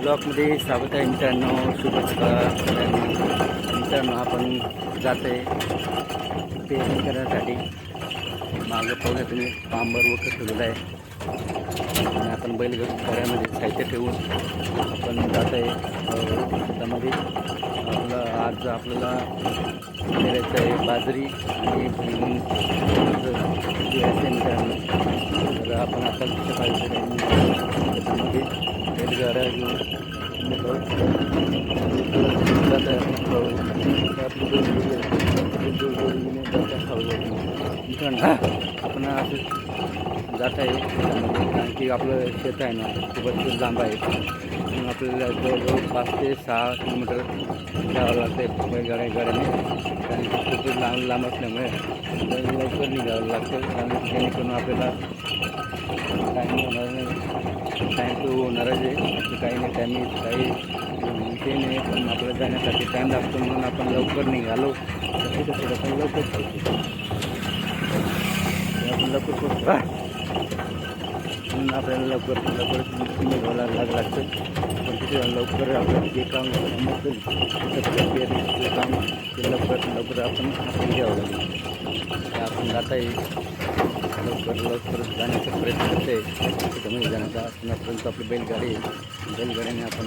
ब्लॉकमध्ये स्वागत आहे मित्रांनो. शुभेच्छा मित्रांनो आपण जात आहे पेरणी करण्यासाठी. मागं पाहूया तुम्ही पांबर वगैरे ठेवलेलं आहे. आणि आपण बैल घरामध्ये साहित्य ठेवून आपण जात आहे त्यामध्ये. आपलं आज आपल्याला पेरायचं आहे बाजरी आणि भुईमूग जे आहे ते मित्रांनो तर आपण आता सकाळी शेतामध्ये बैलगाड्या घेऊन निघतो. जात आहे आपण हळूहळू. ते आपली बैलगाडी आहे. ते बैलगाडीने जात आहे हळूहळू. मित्रांनो आपण असं जात आहे कारण की आपलं शेत आहे ना खूपच लांब आहे म्हणून आपल्याला जवळजवळ पाच ते सहा किलोमीटर जावं लागतं आहे बैलगाड्या गाड्याने कारण की खूपच लांब लांब असल्यामुळे लवकर निघावं लागतं कारण जेणेकरून आपल्याला टाईम होणार नाही टाईम तो होणारच आहे काही नाही टाईम काही नाही पण आपल्याला जाण्यासाठी टाईम लागतो म्हणून आपण लवकर निघालो. तर कसं आपण लवकर पोहोचू. आपण लवकर पोहोचतो म्हणून आपल्याला लवकर लवकर निघावं लाग लाग लागतं. पण तिथे लवकर आपलं जे काम नसेल पेरणीचं काम ते लवकर लवकर आपण आपण घ्यावं लागेल. आपण जाता येईल. लवकर लवकर जाण्याचा प्रयत्न करते त्याच्यामध्ये जाण्याचा पुण्यापर्यंत आपली बैलगाडी बैलगाडीने आपण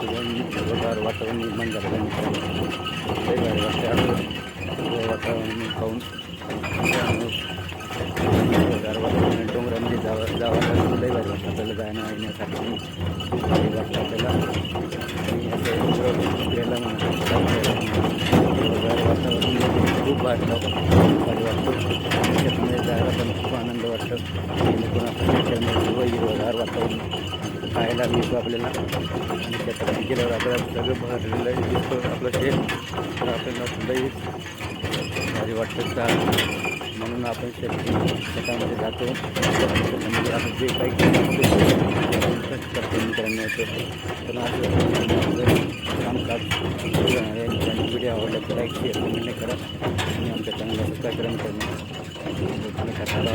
हिरवगार म्हणजे वातावरण निर्माण झालेलं आहे मित्रांनो. वेगवेगळ्या भारी वाटते वातावरण पाहून हिरवगार वातावरण डोंगरामध्ये म्हणजे जावं जावं लय भारी वाटतं. आपल्याला जायला येण्यासाठी म्हणजे खूप भारी वाटतं आपल्याला. आणि असं फिरायला म्हणा हिरवगार वातावरण खूप भारी भारी वाटतं. त्याच्यामुळे जायला पण खूप आनंद वाटतो. जेणेकरून आपण त्याच्यामुळे हिरवगार वातावरण. पाहायला मिळतो आपल्याला. आणि त्याच्यामध्ये गेल्यावर आपल्याला सगळं भरलेलं दिसतो आपलं शेत तर आपल्याला सुद्धाही भारी वाटतं का? म्हणून आपण शेत शेतामध्ये जातो. म्हणजे आपण जे काही करतो मित्रांनी येतो पण असं कामकाज सुरू राहणार व्हिडिओ आवडला तर लाईक शेअर कमेंट करा. आणि आमच्या चांगल्या सबस्क्राईब करा. मित्रांनो लोकांना कटाळा